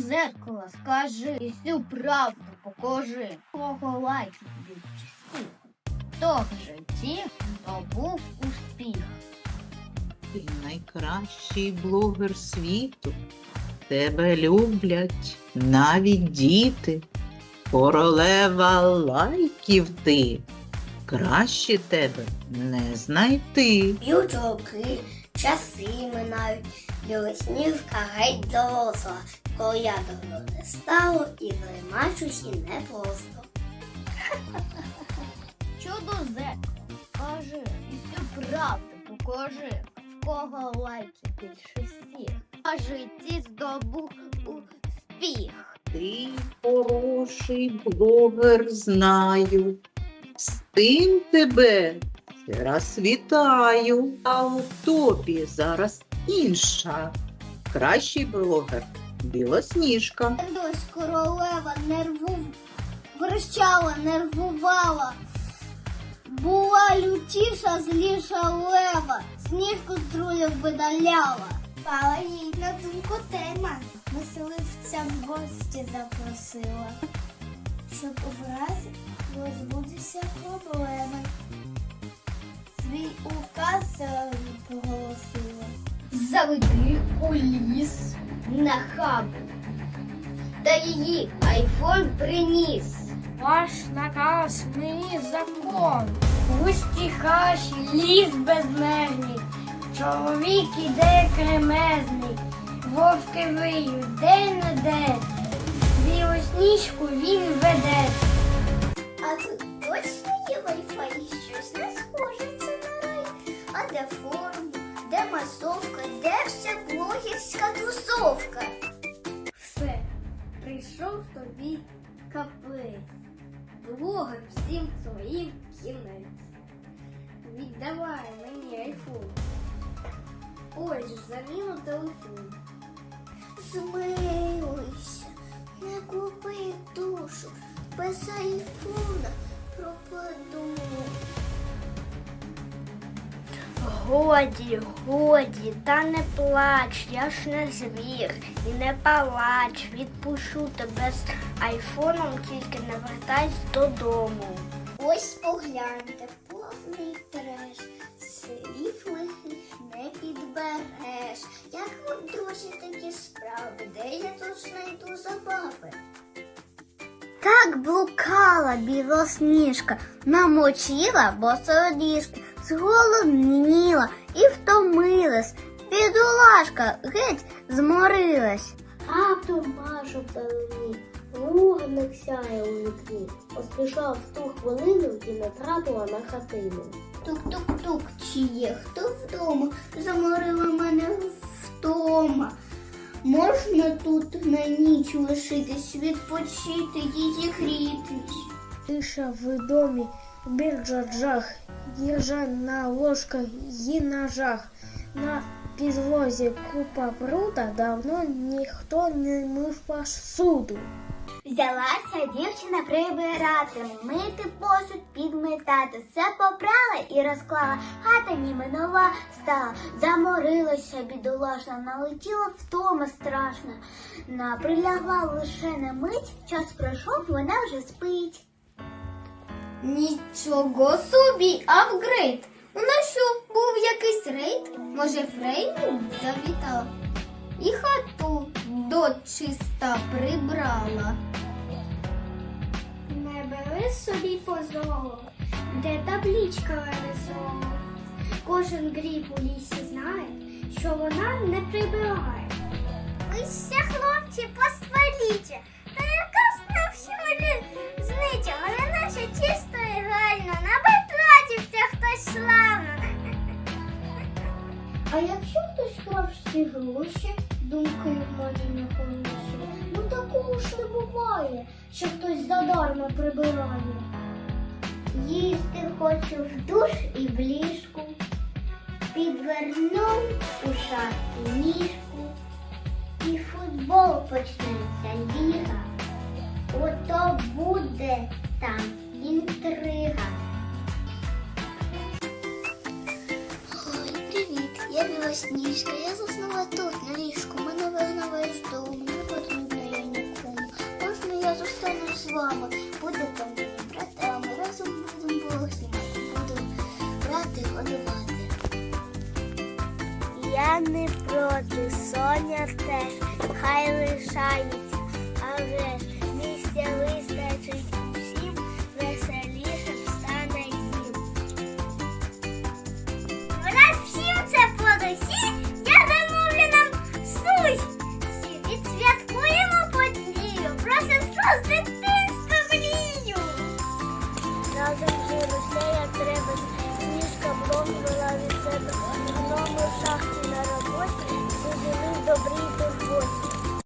зеркала скажи, і всю правду покажи. Кого лайків більше всіх. Хто в житті здобув успіх. Ти найкращий блогер світу. Тебе люблять навіть діти. Королева лайків ти. Краще тебе не знайти. Б'ють роки, часи минають, білосніжка геть доросла, коли я давно не стало і займачусь і не просто. Чудо зеркало, скажи, і всю правду покажи. В кого лайків більше всіх. А житті здобув успіх. Ти хороший блогер знаю. З тим тебе ще раз вітаю. А у тобі зараз інша. Кращий блогер білосніжка. Дось королева нерву верещала, нервувала. Була лютіша, зліша лева, сніжку з друзів видаляла. Пала їй на думку тема, веселивця в гості запросила, щоб враз розбудеться проблеми. Свій указ проголосила. Заведи у ліс на хабу. Та її айфон приніс. Ваш наказ мені закон. Густі хаші, ліс безмежний, чоловік іде кремезний, вовки виють день на день, білосніжку він веде. А тут точно є вайфай, А де масовка, де вся блогерська тусовка? Все, прийшов тобі капець. Блогер всім своїм кінець. Віддавай мені айфон. Ось заміну телефон. Змилуйся, не купи душу, без айфона Годі, годі, та не плач, я ж не звір і не палач. Відпущу тебе з айфоном, тільки не вертайся додому. Ось погляньте, повний треш, слів лихих не підбереш. Як вам, друзі, такі справи, де я тут знайду забави? Так блукала білосніжка, намочила босоніжки, зголодніла і втомилась. Бідолашка геть зморилась. Раптом Машу вдалині, вугник сяє у вікні. Поспішав в ту хвилину і натрапила на хатину. Тук-тук-тук, чи є хто вдома? Заморила мене вдома. Можна тут на ніч лишитись, відпочити і зігрітись. Тиша в домі, біржа джах, їжа на ложках і ножах. На підлозі купа бруда, давно ніхто не мив посуду. Взялася дівчина прибирати, мити посуд, підметати. Все попрала і розклала, хата ніби нова стала. Заморилася бідолашна, налетіла втома страшна. На прилягла лише на мить, час пройшов, вона вже спить. Нічого собі, апгрейд. У нас що, був якийсь рейд? Може, Фрейму завітала? І хату дочиста прибрала. Не бери собі позолу, де таблічка весело. Кожен гріб у лісі знає, що вона не прибирає. Ви все, хлопці, посваліться. Та всі гроші, думки в мене не хороші. Ну такого ж не буває, що хтось задарма прибирає. Їсти хочу в душ і в ліжку, підвернув у шафі ніжку, і футбол почнеться ліга. Ото буде там інтрига. Ой, привіт, я білосніжка. Я тут на ліжку, мене вигнали з дому, не потрібно я нікому. Можна я зустріну з вами, будете мені братами, разом будемо знімати, буду брати, годувати. Я не проти, соня теж, хай лишається, але ж місця вистачить.